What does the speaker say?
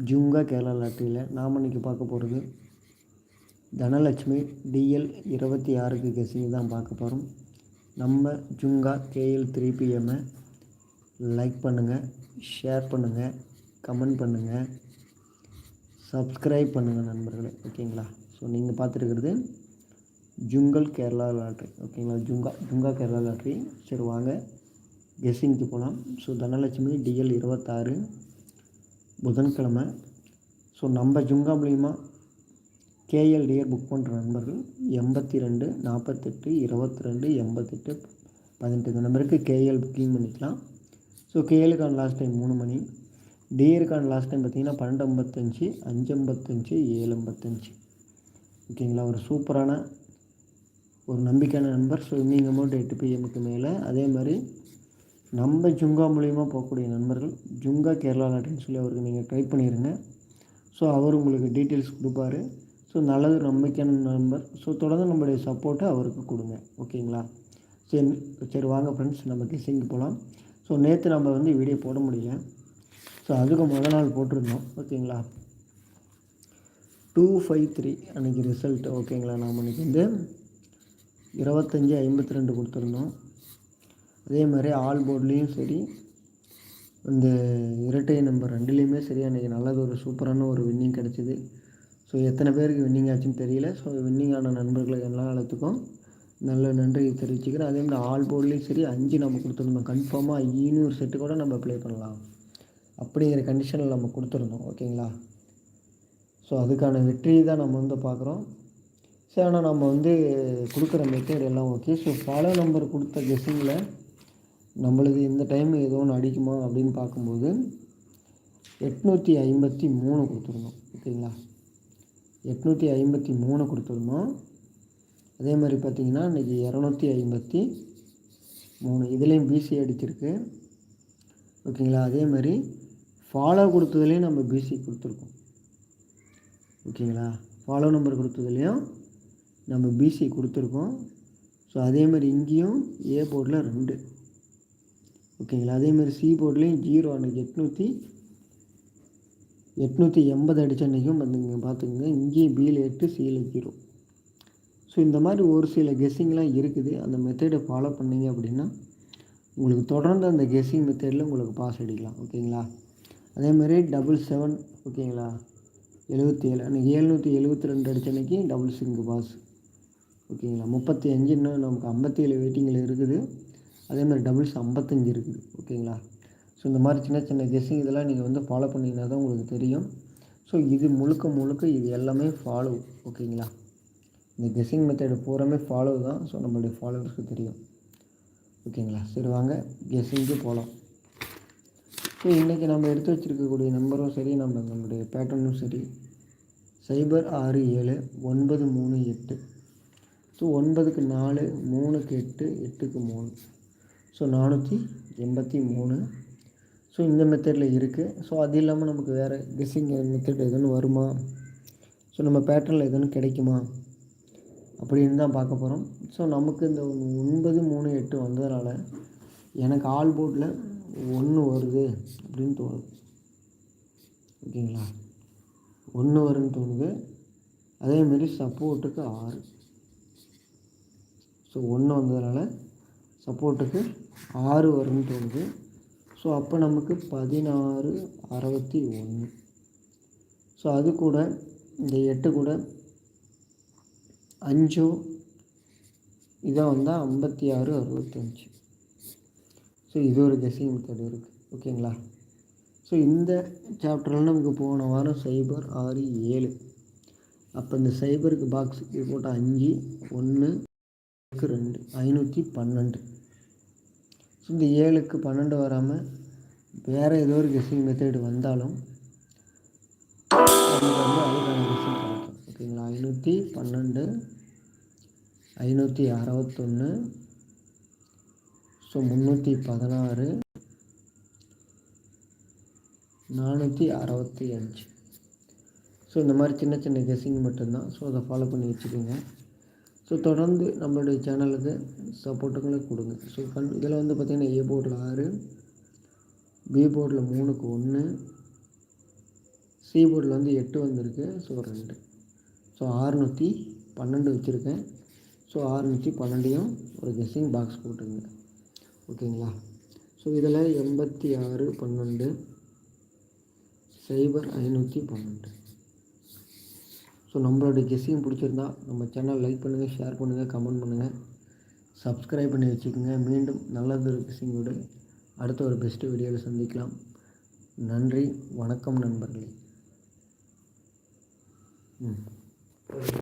ஜுங்கா கேரளா லாட்டரியில் நாம் இன்றைக்கி பார்க்க போகிறது தனலட்சுமி டிஎல் இருபத்தி ஆறுக்கு கெஸிங் தான் பார்க்க போகிறோம் நம்ம ஜுங்கா கேஎல் த்ரீ பிஎம்மை லைக் பண்ணுங்கள் ஷேர் பண்ணுங்கள் கமெண்ட் பண்ணுங்கள் சப்ஸ்கிரைப் பண்ணுங்கள் நண்பர்களே ஓகேங்களா? ஸோ நீங்கள் பார்த்துருக்கிறது ஜுங்கல் கேரளா லாட்ரி ஓகேங்களா? ஜுங்கா ஜுங்கா கேரளா லாட்ரி சரி வாங்க கெஸ்ஸிங்க்கு போகலாம் ஸோ தனலட்சுமி டிஎல் இருபத்தாறு புதன்கிழமை. ஸோ நம்ம ஜுங்கா மூலிமா கேஎல் டியர் புக் பண்ணுற நண்பர்கள் எண்பத்தி ரெண்டு நாற்பத்தெட்டு இருபத்தி ரெண்டு எண்பத்தெட்டு பதினெட்டு இந்த நம்பருக்கு கேஎல் புக்கிங் பண்ணிக்கலாம். ஸோ கேஎலுக்கான லாஸ்ட் டைம் மூணு மணி. டியருக்கான லாஸ்ட் டைம் பார்த்தீங்கன்னா பன்னெண்டு ஐம்பத்தஞ்சு அஞ்சு ஐம்பத்தஞ்சு ஏழு ஐம்பத்தஞ்சு. ஓகேங்களா? ஒரு சூப்பரான ஒரு நம்பிக்கையான நண்பர். ஸோ இன்னிங் அமௌண்ட் எட்டு பிஎம்க்கு மேலே. அதே மாதிரி நம்ம ஜுங்கா மூலிமா போகக்கூடிய நண்பர்கள் ஜுங்கா கேரளா லாட்டின்னு சொல்லி அவருக்கு நீங்கள் ட்ரை பண்ணிடுங்க ஸோ அவர் உங்களுக்கு டீட்டெயில்ஸ் கொடுப்பாரு. ஸோ நல்லது நம்பிக்கையான நண்பர். ஸோ தொடர்ந்து நம்மளுடைய சப்போர்ட்டை அவருக்கு கொடுங்க. ஓகேங்களா? சரி சரி வாங்க ஃப்ரெண்ட்ஸ் நம்ம கிசிங்கு போகலாம் ஸோ நேற்று நம்ம வந்து வீடியோ போட முடியல. ஸோ அதுக்கு முதல் நாள் போட்டிருந்தோம். ஓகேங்களா? டூ ஃபைவ் த்ரீ அன்றைக்கி ரிசல்ட் ஓகேங்களா? நாம் அன்றைக்கி வந்து இருபத்தஞ்சி ஐம்பத்தி ரெண்டு கொடுத்துருந்தோம். அதே மாதிரி ஆல் போர்ட்லேயும் சரி இந்த இரட்டை நம்பர் ரெண்டுலேயுமே சரி அன்றைக்கி நல்லது ஒரு சூப்பரான ஒரு வின்னிங் கிடச்சிது. ஸோ எத்தனை பேருக்கு வின்னிங் ஆச்சுன்னு தெரியல. ஸோ வின்னிங் ஆன நண்பர்களுக்கு எல்லா காலத்துக்கும் நல்ல நன்றி தெரிவிச்சுக்கிறேன். அதே மாதிரி ஆல் போர்ட்லேயும் சரி அஞ்சு நம்ம கொடுத்துருந்தோம் கன்ஃபார்மாக e ஐநூறு செட்டு கூட நம்ம ப்ளே பண்ணலாம். அப்படிங்கிற கண்டிஷனில் நம்ம கொடுத்துருந்தோம் ஓகேங்களா? ஸோ அதுக்கான வெற்றியை தான் நம்ம வந்து பார்க்குறோம். சரி ஆனால் நம்ம வந்து கொடுக்குற மெத்தேட் எல்லாம் ஓகே ஸோ ஃபாலோ நம்பர் கொடுத்த கெஸ்ஸிங்கில் நம்மளுக்கு இந்த டைம் ஏதோ ஒன்று அடிக்குமா அப்படின்னு பார்க்கும்போது எட்நூற்றி ஐம்பத்தி மூணு கொடுத்துருந்தோம் ஓகேங்களா எட்நூற்றி ஐம்பத்தி மூணு கொடுத்துருந்தோம் அதே மாதிரி பார்த்திங்கன்னா இன்றைக்கி இரநூத்தி ஐம்பத்தி மூணு. இதுலேயும் பிசி அடிச்சிருக்கு ஓகேங்களா அதே மாதிரி ஃபாலோ கொடுத்ததுலேயும் நம்ம பிசி கொடுத்துருக்கோம் ஓகேங்களா ஃபாலோ நம்பர் கொடுத்ததுலேயும் நம்ம பிசி கொடுத்துருக்கோம். ஸோ அதே மாதிரி இங்கேயும் ஏ போர்டில் ரெண்டு. ஓகேங்களா? அதேமாதிரி சி போர்ட்லேயும் ஜீரோ அன்றைக்கி எட்நூற்றி எட்நூற்றி எண்பது அடித்த அன்றைக்கும் வந்துங்க பார்த்துக்கோங்க இங்கேயும் பியில் எட்டு சியில் ஜீரோ ஸோ இந்த மாதிரி ஒரு சில கெஸ்ஸிங்லாம் இருக்குது. அந்த மெத்தடை ஃபாலோ பண்ணிங்க அப்படின்னா உங்களுக்கு தொடர்ந்து அந்த கெஸ்ஸிங் மெத்தடில் உங்களுக்கு பாஸ் அடிக்கலாம். ஓகேங்களா? அதேமாதிரி டபுள் செவன் ஓகேங்களா? எழுபத்தி ஏழு அன்றைக்கி ஏழ்நூற்றி எழுபத்தி ரெண்டு அடித்த அன்றைக்கி டபுள் சிங்கு பாஸ் ஓகேங்களா? முப்பத்தி அஞ்சு இன்னும் நமக்கு ஐம்பத்தி ஏழு வெயிட்டிங்கில் இருக்குது. அதே மாதிரி டபுள்ஸ் ஐம்பத்தஞ்சு இருக்குது ஓகேங்களா? ஸோ இந்த மாதிரி சின்ன சின்ன கெஸ்ஸிங் இதெல்லாம் நீங்கள் வந்து ஃபாலோ பண்ணிங்கன்னா தான் உங்களுக்கு தெரியும். ஸோ இது முழுக்க முழுக்க இது எல்லாமே ஃபாலோ ஓகேங்களா? இந்த கெஸ்ஸிங் மெத்தடு பூராமே ஃபாலோ தான். ஸோ நம்மளுடைய ஃபாலோவர்ஸ்க்கு தெரியும். ஓகேங்களா? சரி வாங்க கெஸ்ஸிங்க்கு போகலாம் ஸோ இன்றைக்கி நம்ம எடுத்து வச்சுருக்கக்கூடிய நம்பரும் சரி நம்ம நம்மளுடைய பேட்டர்னும் சரி. சைபர் ஆறு ஏழு ஒன்பது மூணு எட்டு. ஸோ ஒன்பதுக்கு நாலு மூணுக்கு எட்டு எட்டுக்கு மூணு. ஸோ நானூற்றி எண்பத்தி மூணு. ஸோ இந்த மெத்தடில் இருக்குது ஸோ அது இல்லாமல் நமக்கு வேறு கெஸ்ஸிங் மெத்தட் எதுன்னு வருமா? ஸோ நம்ம பேட்டர்னில் எதுன்னு கிடைக்குமா? அப்படின்னு தான் பார்க்க போகிறோம் ஸோ நமக்கு இந்த ஒன்பது மூணு எட்டு வந்ததுனால எனக்கு ஆல் போர்டில் ஒன்று வருது அப்படின்னு தோணுது. ஓகேங்களா? ஒன்று வரும்னு தோணுது. அதேமாரி சப்போர்ட்டுக்கு ஆறு. ஸோ ஒன்று வந்ததுனால சப்போர்ட்டுக்கு ஆறு வரும்னு தோணுது. ஸோ அப்போ நமக்கு பதினாறு அறுபத்தி ஒன்று. ஸோ அது கூட இந்த எட்டு கூட அஞ்சோ இதை வந்தால் ஐம்பத்தி ஆறு அறுபத்தஞ்சு ஸோ இது ஒரு கெஸிங் மெத்தட் இருக்குது ஓகேங்களா ஸோ இந்த சாப்டரில் நமக்கு போன வாரம் சைபர் ஆறு ஏழு. அப்போ இந்த சைபருக்கு பாக்ஸ் போட்டால் போட்ட அஞ்சு ஒன்று ரெண்டு ஐநூற்றி பன்னெண்டு. ஸோ இந்த ஏழுக்கு பன்னெண்டு வராமல் வேறு ஏதோ ஒரு கெஸ்ஸிங் மெத்தேடு வந்தாலும் நமக்கு வந்து அதுக்கான கெஸ்ஸிங் கிடைக்கும். ஓகேங்களா ஐநூற்றி பன்னெண்டு ஐநூற்றி அறுபத்தொன்று ஸோ முந்நூற்றி பதினாறு நானூற்றி அறுபத்தி அஞ்சு. ஸோ இந்த மாதிரி சின்ன சின்ன கெஸ்ஸிங் மட்டும்தான். ஸோ அதை ஃபாலோ பண்ணி வச்சுக்கோங்க. ஸோ தொடர்ந்து நம்மளுடைய சேனலுக்கு சப்போர்ட்டுகளை கொடுங்க. ஸோ கண் இதில் வந்து பார்த்திங்கன்னா ஏ போர்டில் ஆறு பி போர்டில் மூணுக்கு ஒன்று சி போர்டில் வந்து எட்டு வந்திருக்கு. ஸோ ரெண்டு. ஸோ ஆறுநூற்றி பன்னெண்டு வச்சுருக்கேன். ஸோ ஆறுநூற்றி பன்னெண்டையும் ஒரு கெஸ்ஸிங் பாக்ஸ் போட்டுருங்க. ஓகேங்களா? ஸோ இதில் எண்பத்தி ஆறு பன்னெண்டு சைபர் ஐநூற்றி பன்னெண்டு. ஸோ நம்மளோட கெஸ்ஸிங் பிடிச்சிருந்தா நம்ம சேனல் லைக் பண்ணுங்கள் ஷேர் பண்ணுங்கள் கமெண்ட் பண்ணுங்கள் சப்ஸ்கிரைப் பண்ணி வச்சுக்கோங்க. மீண்டும் நல்லதொரு கெஸ்ஸிங்கோடு அடுத்த ஒரு பெஸ்ட்டு வீடியோவில் சந்திக்கலாம். நன்றி. வணக்கம் நண்பர்களே. ம்.